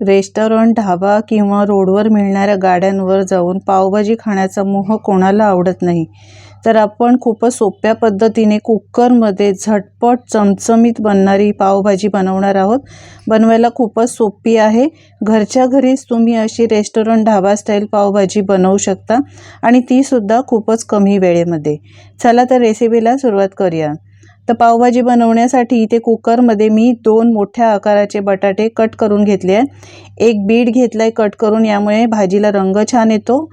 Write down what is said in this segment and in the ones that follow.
Restaurant dhaba किंवा रोडवर मिळणाऱ्या गाड्यांवर जाऊन पावभाजी खाण्याचा मोह कोणाला आवडत नाही. तर आपण खूपच सोप्या पद्धतीने कुकरमध्ये झटपट चमचमीत बनणारी पावभाजी बनवणार आहोत. बनवायला खूपच सोपी आहे. घरच्या घरीच तुम्ही अशी रेस्टॉरंट ढाबा स्टाईल पावभाजी बनवू शकता आणि तीसुद्धा खूपच कमी वेळेमध्ये. चला तर रेसिपीला सुरुवात करूया. तर पावभाजी बनवण्यासाठी इथे कुकरमध्ये मी दोन मोठ्या आकाराचे बटाटे कट करून घेतले आहेत. एक बीट घेतला आहे कट करून यामुळे भाजीला रंग छान येतो.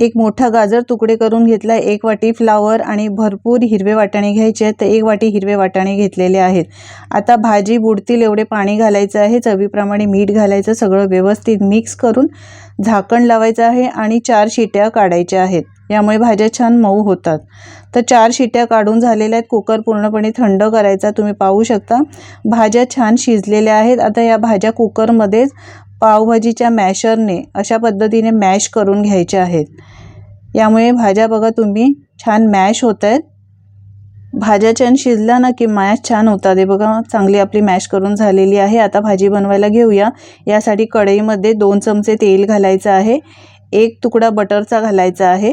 एक मोठा गाजर तुकडे करून घेतला आहे एक वाटी फ्लावर आणि भरपूर हिरवे वाटाणे घ्यायचे आहेत. तर एक वाटी हिरवे वाटाणे घेतलेले आहेत. आता भाजी बुडतील एवढे पाणी घालायचं आहे चवीप्रमाणे मीठ घालायचं सगळं व्यवस्थित मिक्स करून झाकण लावायचं आहे आणि चार शिट्या काढायच्या आहेत. यामुळे भाज्या छान मऊ होतात. तर चार शिट्या काढून झालेल्या आहेत. कुकर पूर्णपणे थंड करायचा तुम्ही पाहू शकता. भाज्या छान शिजलेल्या आहेत. आता या भाज्या कुकरमध्येच पावभाजीच्या मॅशरने अशा पद्धतीने मॅश करून घ्यायच्या आहेत. यामुळे भाज्या बघा तुम्ही छान मॅश होत आहेत. भाज्या छान शिजल्या ना की मॅश छान होतात. हे बघा चांगली आपली मॅश करून झालेली आहे. आता भाजी बनवायला घेऊया. यासाठी कढईमध्ये दोन चमचे तेल घालायचं आहे. एक तुकडा बटरचा घालायचा आहे.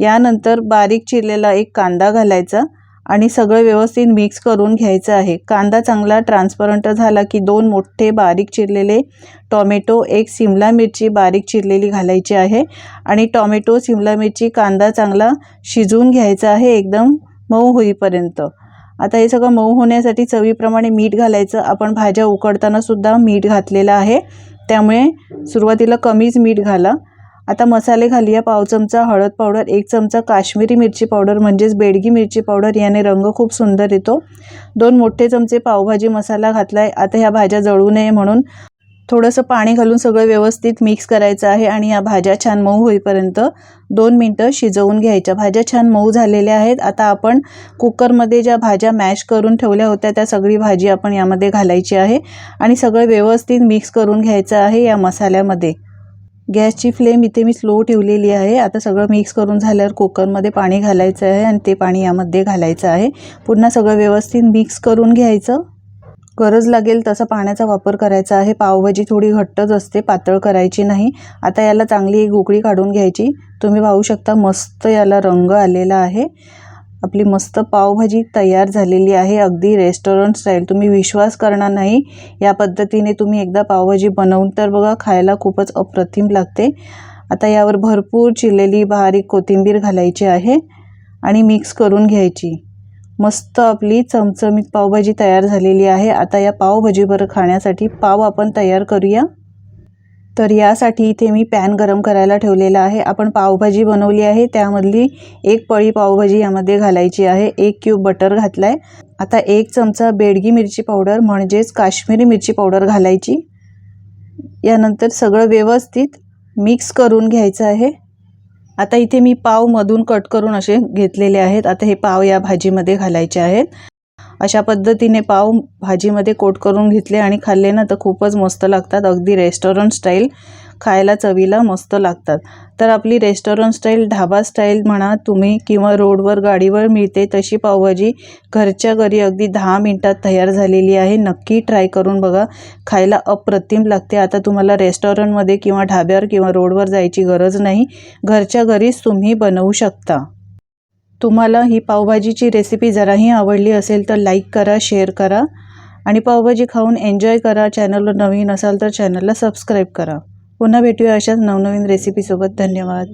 यानंतर बारीक चिरलेला एक कांदा घालायचा आणि सगळं व्यवस्थित मिक्स करून घ्यायचं आहे. कांदा चांगला ट्रान्सपरंट झाला की दोन मोठे बारीक चिरलेले टॉमॅटो एक सिमला मिरची बारीक चिरलेली घालायची आहे आणि टॉमॅटो सिमला मिरची कांदा चांगला शिजवून घ्यायचा आहे एकदम मऊ होईपर्यंत. आता हे सगळं मऊ होण्यासाठी चवीप्रमाणे मीठ घालायचं. आपण भाज्या उकडतानासुद्धा मीठ घातलेलं आहे. त्यामुळे सुरुवातीला कमीच मीठ घाला. आता मसाले घालूया. पाव चमचा हळद पावडर एक चमचा काश्मीरी मिरची पावडर म्हणजेच बेडगी मिरची पावडर. याने रंग खूप सुंदर येतो. दोन मोठे चमचे पावभाजी मसाला घातला आहे आता ह्या भाज्या जळू नये म्हणून थोडंसं पाणी घालून सगळं व्यवस्थित मिक्स करायचं आहे आणि या भाज्या छान मऊ होईपर्यंत दोन मिनटं शिजवून घ्यायच्या. भाज्या छान मऊ झालेल्या आहेत. आता आपण कुकरमध्ये ज्या भाज्या मॅश करून ठेवल्या होत्या त्या सगळी भाजी आपण यामध्ये घालायची आहे आणि सगळं व्यवस्थित मिक्स करून घ्यायचं आहे या मसाल्यामध्ये. गॅसची फ्लेम इथे मी स्लो ठेवलेली आहे. आता सगळं मिक्स करून झाल्यावर कुकरमध्ये पाणी घालायचं आहे आणि ते पाणी यामध्ये घालायचं आहे. पुन्हा सगळं व्यवस्थित मिक्स करून घ्यायचं. गरज लागेल तसा पाण्याचा वापर करायचा आहे. पावभाजी थोडी घट्टच असते पातळ करायची नाही. आता याला चांगली एक उकळी काढून घ्यायची. तुम्ही पाहू शकता मस्त याला रंग आलेला आहे. आपली मस्त पावभाजी तयार झालेली आहे. अगदी रेस्टॉरंट स्टाईल तुम्ही विश्वास करणार नाही या पद्धतीने तुम्ही एकदा पावभाजी बनवून तर बघा खायला खूपच अप्रतिम लागते. आता यावर भरपूर चिरलेली बारीक कोथिंबीर घालायची आहे आणि मिक्स करून घ्यायची. मस्त आपली चमचमीत पावभाजी तयार झालेली आहे. आता या पावभाजीवर खाण्यासाठी पाव आपण तयार करूया. तर यासाठी इथे मी पॅन गरम करायला ठेवलेला आहे. आपण पावभाजी बनवली आहे. त्यामधली एक पळी पावभाजी यामध्ये घालायची आहे. एक क्यूब बटर घातला आहे आता एक चमचा बेडगी मिरची पावडर म्हणजेच काश्मीरी मिरची पावडर घालायची. यानंतर सगळं व्यवस्थित मिक्स करून घ्यायचं आहे. आता इथे मी पावमधून कट करून असे घेतलेले आहेत. आता हे पाव या भाजीमध्ये घालायचे आहेत. अशा पद्धतीने पाव भाजीमध्ये कोट करून घेतले आणि खाल्ले ना तर खूपच मस्त लागतात. अगदी रेस्टॉरंट स्टाईल खायला चवीला मस्त लागतात. तर आपली रेस्टॉरंट स्टाईल ढाबा स्टाईल म्हणा तुम्ही किंवा रोडवर गाडीवर मिळते तशी पावभाजी घरच्या घरी अगदी दहा मिनटात तयार झालेली आहे. नक्की ट्राय करून बघा. खायला अप्रतिम लागते. आता तुम्हाला रेस्टॉरंटमध्ये किंवा ढाब्यावर किंवा रोडवर जायची गरज नाही. घरच्या घरीच तुम्ही बनवू शकता. तुम्हाला ही पावभाजीची रेसिपी जराही आवडली असेल तर लाईक करा शेअर करा. आणि पावभाजी खाऊन एन्जॉय करा. चॅनलवर नवीन असाल तर चॅनलला सबस्क्राईब करा. पुन्हा भेटूया अशाच नवनवीन रेसिपीसोबत धन्यवाद.